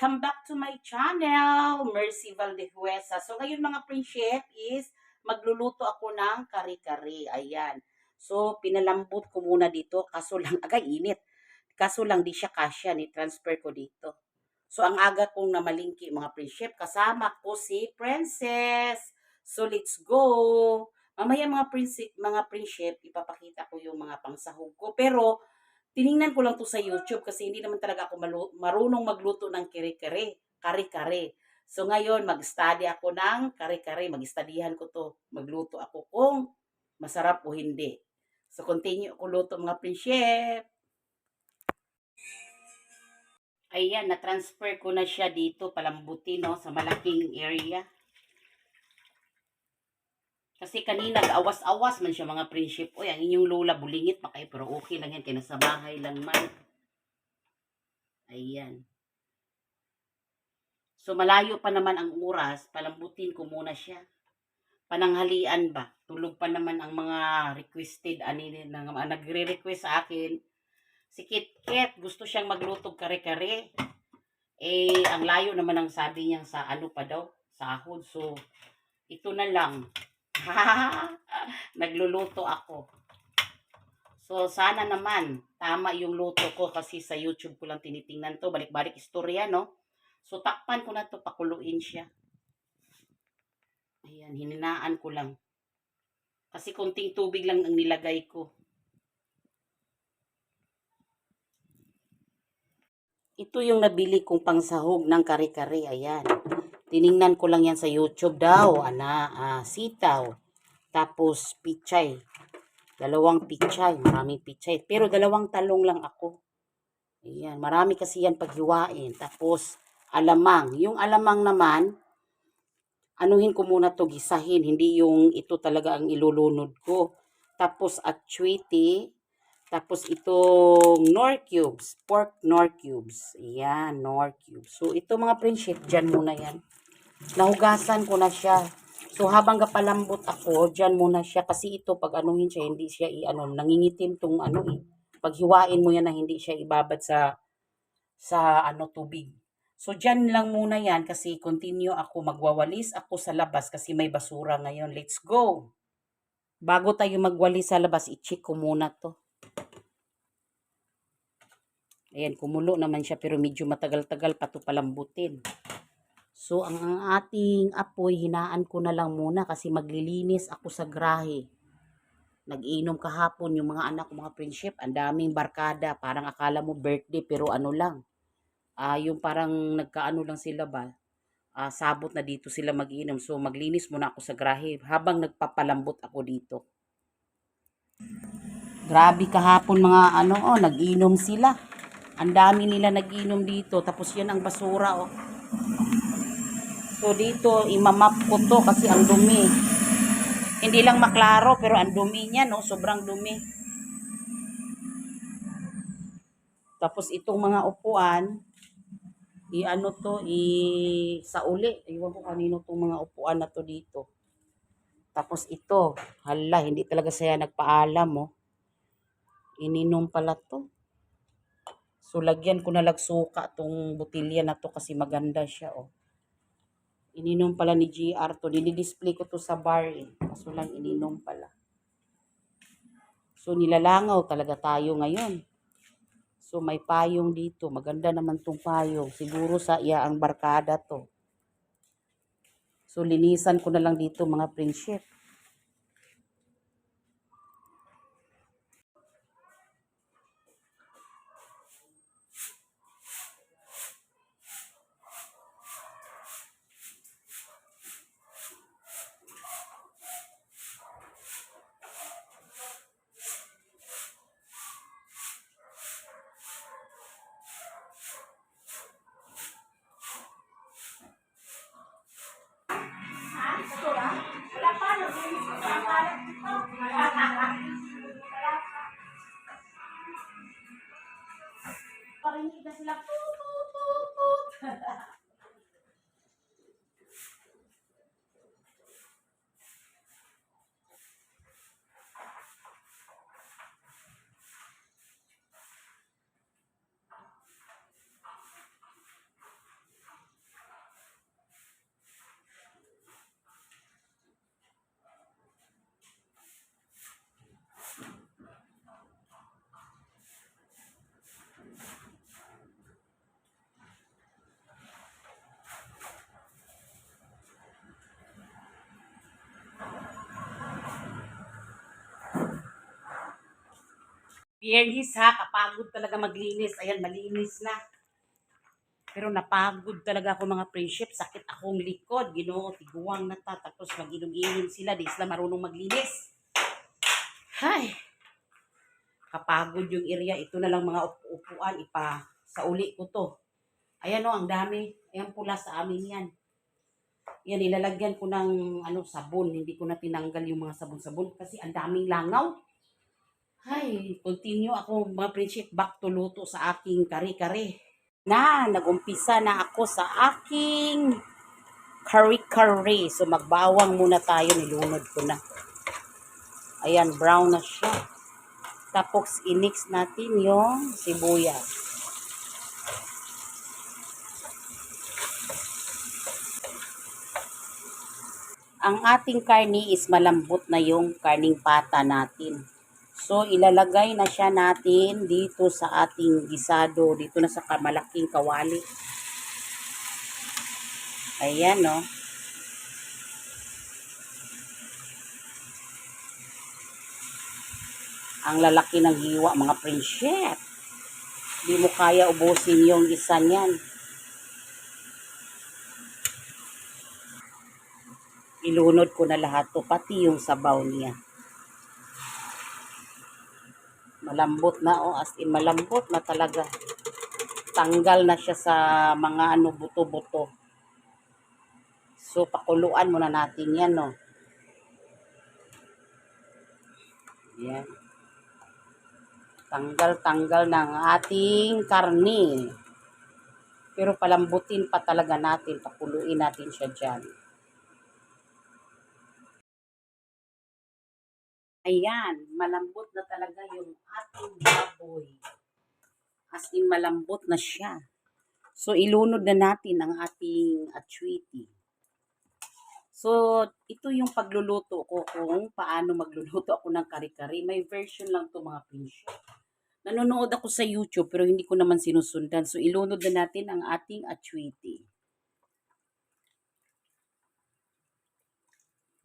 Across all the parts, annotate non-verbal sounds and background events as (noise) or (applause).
Welcome back to my channel, Mercy Valdehuesa. So ngayon mga prinsip is magluluto ako ng kare-kare. Ayan. So pinalambot ko muna dito kaso lang (laughs) agay init. Kaso lang di siya kasya ni transfer ko dito. So ang aga kong namalingki mga prinsip kasama ko si Princess. So let's go. Mamaya mga prinsip, mga prinsip, ipapakita ko yung mga pangsahog ko. Pero tiningnan ko lang to sa YouTube kasi hindi naman talaga ako marunong magluto ng kare-kare, kare-kare. So ngayon, mag-study ako ng kare-kare, mag-studyhan ko to, magluto ako kung masarap o hindi. So continue ko luto mga prinsip. Ayan, na-transfer ko na siya dito, palambuti, no, sa malaking area. Kasi kanina, awas-awas man siya mga prinsip. Uy, ang inyong lola, bulingit pa kayo. Pero okay lang yan, kaya nasa bahay lang man. Ayan. So, malayo pa naman ang oras. Palambutin ko muna siya. Pananghalian ba? Tulog pa naman ang mga requested, ani, na, na, nagre-request sa akin. Si Kit Kat, gusto siyang maglutog kare-kare. Eh, ang layo naman ang sabi niya sa ano pa daw, sahod. So, ito na lang. (laughs) Nagluluto ako. So, sana naman, tama yung luto ko kasi sa YouTube ko lang tinitingnan to. Balik-balik istorya, no? So, takpan ko na to, pakuluin siya. Ayan, hininaan ko lang. Kasi konting tubig lang ang nilagay ko. Ito yung nabili kong pangsahog ng kare-kare. Ayan. Tiningnan ko lang yan sa YouTube daw. Ana, ah, sitaw. Tapos pichay. Dalawang pichay. Maraming pichay. Pero dalawang talong lang ako. Ayan. Marami kasi yan paghiwain. Tapos alamang. Yung alamang naman, anuhin ko muna to gisahin. Hindi yung ito talaga ang ilulunod ko. Tapos atchwiti. Tapos itong nor cubes, pork nor cubes. Ayan, nor cubes. So ito mga friendship, dyan muna yan. Nahugasan ko na siya. So habang kapalambot ako, dyan muna siya. Kasi ito, pag anuhin siya, hindi siya i-ano, nangingitim tong ano eh. Pag hiwain mo yan na hindi siya ibabad sa sa ano tubig. So dyan lang muna yan kasi continue ako magwawalis ako sa labas kasi may basura ngayon. Let's go! Bago tayo magwalis sa labas, i-check ko muna to. Ayan, kumulo naman siya pero medyo matagal-tagal pa to palambutin. So, ang, ang ating apoy, hinaan ko na lang muna kasi maglilinis ako sa grahe. Nag-inom kahapon yung mga anak ko, mga friendship. Ang daming barkada. Parang akala mo birthday pero ano lang. Ah, yung parang nagkaano lang sila ba? Ah, sabot na dito sila mag-inom. So, maglinis muna ako sa grahe habang nagpapalambot ako dito. Grabe kahapon mga ano, oh, nag-inom sila. Ang dami nila nag-inom dito. Tapos yan ang basura, oh. So dito, imamap ko to kasi ang dumi. Hindi lang maklaro, pero ang dumi niya, no? Sobrang dumi. Tapos itong mga upuan, i-ano to, i sa uli. Iwan ko kanino tong mga upuan na to dito. Tapos ito, hala, hindi talaga saya nagpaalam, oh. Ininom pala to. So, lagyan ko na lagsuka tong botilya na to kasi maganda siya, oh. Ininom pala ni GR to. Dinidisplay ko to sa bar, eh. Kaso lang ininom pala. So, nilalangaw talaga tayo ngayon. So, may payong dito. Maganda naman tong payong. Siguro sa iya ang barkada to. So, linisan ko na lang dito mga friendship. Pieris ha, kapagod talaga maglinis. Ayan, malinis na. Pero napagod talaga ako mga friendship. Sakit akong likod. Ginoo, tiguang na ta. Tapos mag-inom sila. Di sila marunong maglinis. Hay. Kapagod yung area. Ito na lang mga upu- upuan. Ipa sa uli ko to. Ayan o, ang dami. Ayan pula sa amin yan. Yan, ilalagyan ko ng ano, sabon. Hindi ko na tinanggal yung mga sabon-sabon kasi ang daming langaw. Ay, continue ako mga friendship back to luto sa aking kare-kare. Na, nagumpisa na ako sa aking kare-kare. So, magbawang muna tayo. Nilunod ko na. Ayan, brown na siya. Tapos, inix natin yung sibuyas. Ang ating karni is malambot na yung karning pata natin. So, ilalagay na siya natin dito sa ating gisado, dito na sa malaking kawali. Ayan, no. Ang lalaki ng hiwa, mga prinsip. Di mo kaya ubusin yung isa niyan. Ilunod ko na lahat to, pati yung sabaw niya. Malambot na, oh, as in malambot na talaga. Tanggal na siya sa mga ano, buto-buto. So, pakuluan muna natin yan, no. Yan. Tanggal-tanggal ng ating karni. Pero palambutin pa talaga natin, pakuluin natin siya dyan. Ayan, malambot na talaga yung ating baboy. As in, malambot na siya. So, ilunod na natin ang ating atsuiti. So, ito yung pagluluto ko kung paano magluluto ako ng kari-kari. May version lang to mga pinsyo. Nanonood ako sa YouTube pero hindi ko naman sinusundan. So, ilunod na natin ang ating atsuiti.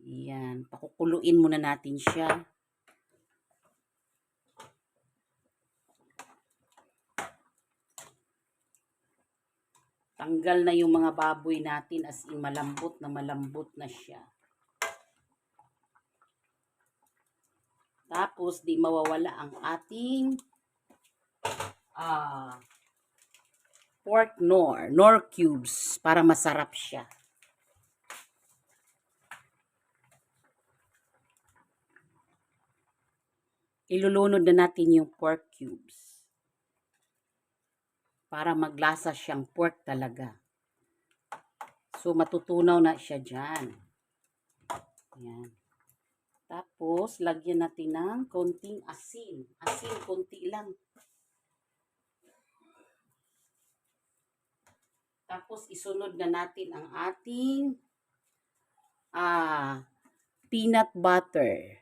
Yan. Pakukuluin muna natin siya. Tanggal na yung mga baboy natin as in malambot na malambot na siya. Tapos, di mawawala ang ating ah pork nor, nor cubes para masarap siya. Ilulunod na natin yung pork cubes. Para maglasa siyang pork talaga. So, matutunaw na siya dyan. Yan. Tapos, lagyan natin ng konting asin. Asin, konti lang. Tapos, isunod na natin ang ating ah, peanut butter.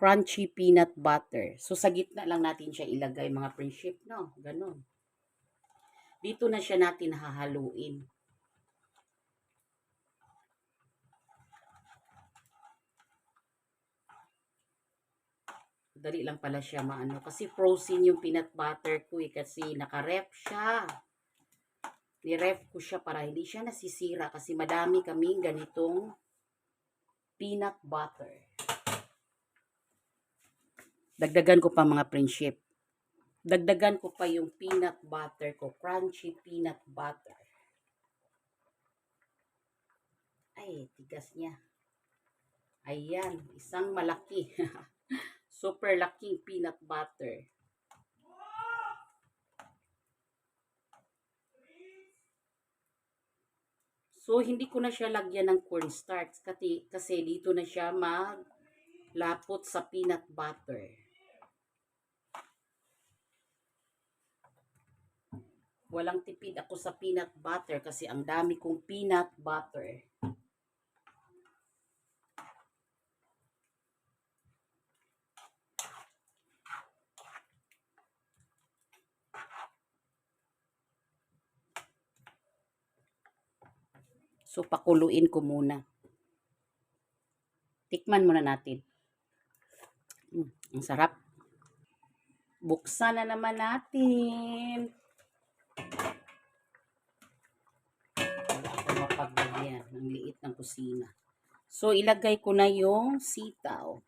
Crunchy peanut butter. So, sa gitna lang natin siya ilagay, mga friendship, no? Ganon. Dito na siya natin hahaluin. Dali lang pala siya maano. Kasi frozen yung peanut butter ko eh. Kasi nakaref siya. Niref ko siya para hindi siya nasisira. Kasi madami kaming ganitong peanut butter. Dagdagan ko pa mga friendship. Dagdagan ko pa yung peanut butter ko. Crunchy peanut butter. Ay, tigas niya. Ayan, isang malaki. (laughs) Super laking peanut butter. So, hindi ko na siya lagyan ng cornstarch kasi, kasi dito na siya maglapot sa peanut butter. Walang tipid ako sa peanut butter kasi ang dami kong peanut butter. So, pakuluin ko muna. Tikman muna natin. Mm, ang sarap. Buksan na naman natin. Mapaglagyan. Ang liit ng kusina. So, ilagay ko na yung sitaw.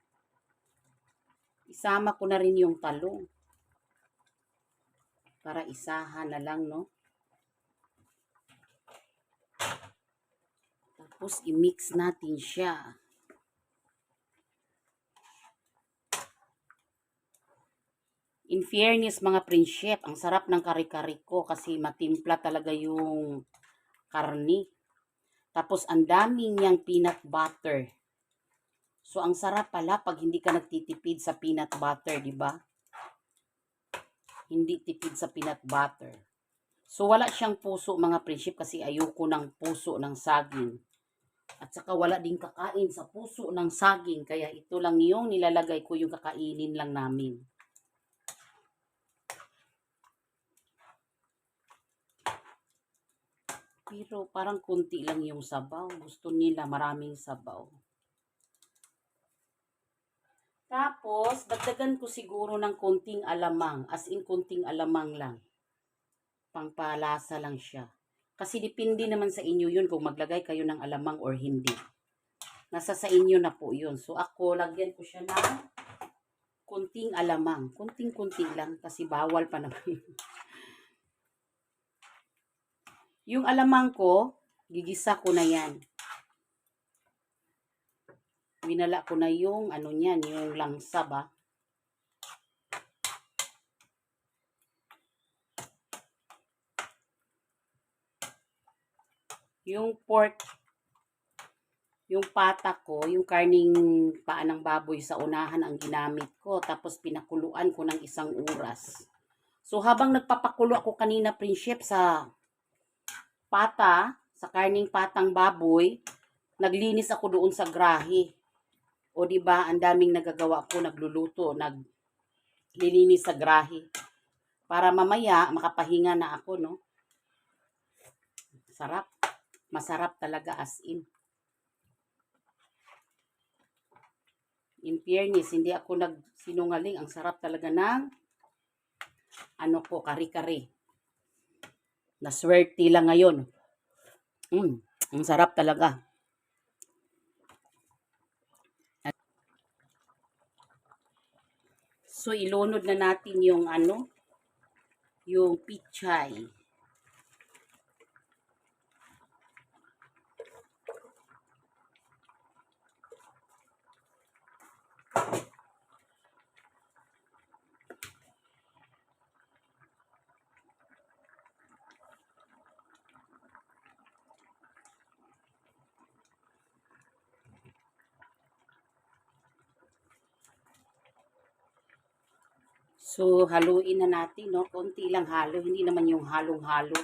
Isama ko na rin yung talong. Para isahan na lang, no? Tapos, i-mix natin siya. In fairness, mga prinsip, ang sarap ng kari-kari ko kasi matimpla talaga yung karni. Tapos, ang daming niyang peanut butter. So, ang sarap pala pag hindi ka nagtitipid sa peanut butter, di ba? Hindi tipid sa peanut butter. So, wala siyang puso, mga prinsip, kasi ayoko ng puso ng saging. At saka wala din kakain sa puso ng saging. Kaya ito lang yung nilalagay ko yung kakainin lang namin. Pero parang kunti lang yung sabaw. Gusto nila maraming sabaw. Tapos, dagdagan ko siguro ng kunting alamang. As in, kunting alamang lang. Pangpalasa lang siya. Kasi depende naman sa inyo yun kung maglagay kayo ng alamang or hindi. Nasa sa inyo na po yun. So, ako, lagyan ko siya ng kunting alamang. Kunting-kunti lang kasi bawal pa naman. (laughs) Yung alamang ko, gigisa ko na yan. Winala ko na yung ano niyan, yung langsa ba? Yung pork, yung pata ko, yung karning paa ng baboy sa unahan ang ginamit ko. Tapos pinakuluan ko ng isang oras. So habang nagpapakulo ako kanina, prinsip, sa pata, sa karning patang baboy, naglinis ako doon sa grahe. O di ba, ang daming nagagawa ko, nagluluto, naglilinis sa grahe. Para mamaya makapahinga na ako, no? Sarap. Masarap talaga as in. In fairness, hindi ako nagsinungaling. Ang sarap talaga ng ano ko, kari-kari. Naswerte lang ngayon. Mm, ang sarap talaga. So, ilunod na natin yung ano, yung pichay. So, haluin na natin, no? Konti lang halo, hindi naman yung halong-halo.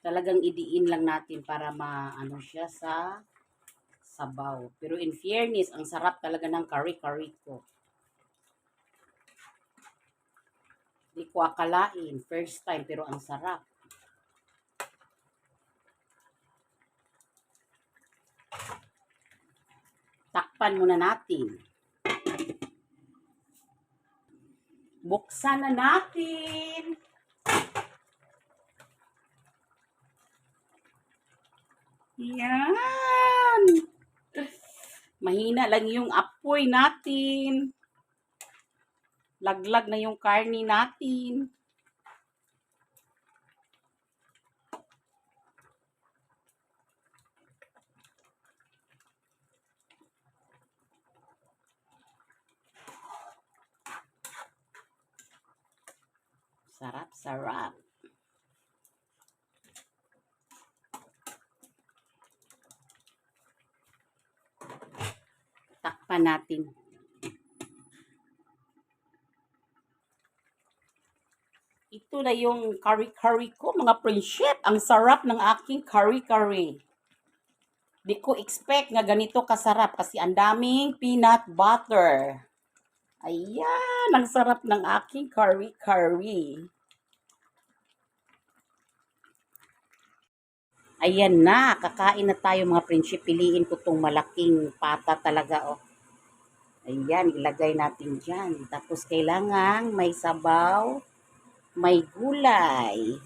Talagang idiin lang natin para maano siya sa sabaw. Pero in fairness, ang sarap talaga ng kari-kari ko. Di ko akalain, first time, pero ang sarap. Takpan muna natin. Buksan na natin. Yan. Mahina lang yung apoy natin. Laglag na yung karni natin. Sarap, sarap. Takpan natin. Ito na yung curry-curry ko, mga friendship. Ang sarap ng aking curry-curry. Di ko expect nga ganito kasarap kasi ang daming peanut butter. Ayan, ang sarap ng aking curry-curry. Ayan na, kakain na tayo mga prinsip. Piliin ko tong malaking pata talaga, oh. Ayan, ilagay natin dyan. Tapos kailangan may sabaw, may gulay.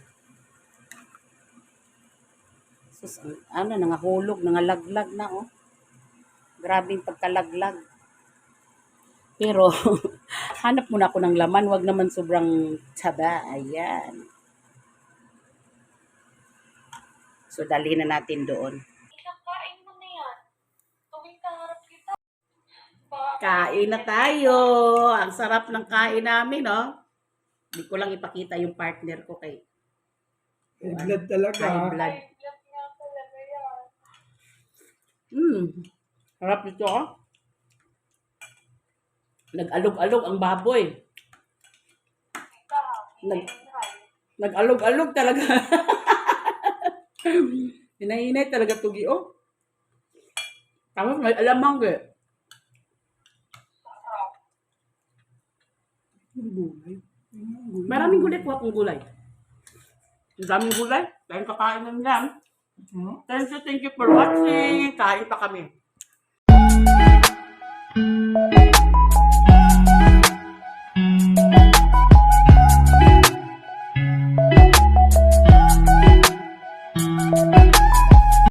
Sus, ano, nangahulog, nangalaglag na, oh. Grabing pagkalaglag. Pero, (laughs) hanap muna ako ng laman, wag naman sobrang taba. Ayan. So, dali na natin doon. Kinakain mo na yan. Tuwing kaharap kita. Kain na tayo. Ang sarap ng kain namin, no? Hindi ko lang ipakita yung partner ko kay May blood talaga. high blood. Hmm. Harap ito, oh. Nag-alog-alog ang baboy. Nag-. Nag-alog-alog talaga. (laughs) (laughs) Hinahinay talaga tugi, oh. Tapos may alamang, eh. Sarap. Maraming gulay po akong gulay. Ang daming gulay. Kain kakain na lang. Hmm? Thank you, thank you for watching. Kain pa kami.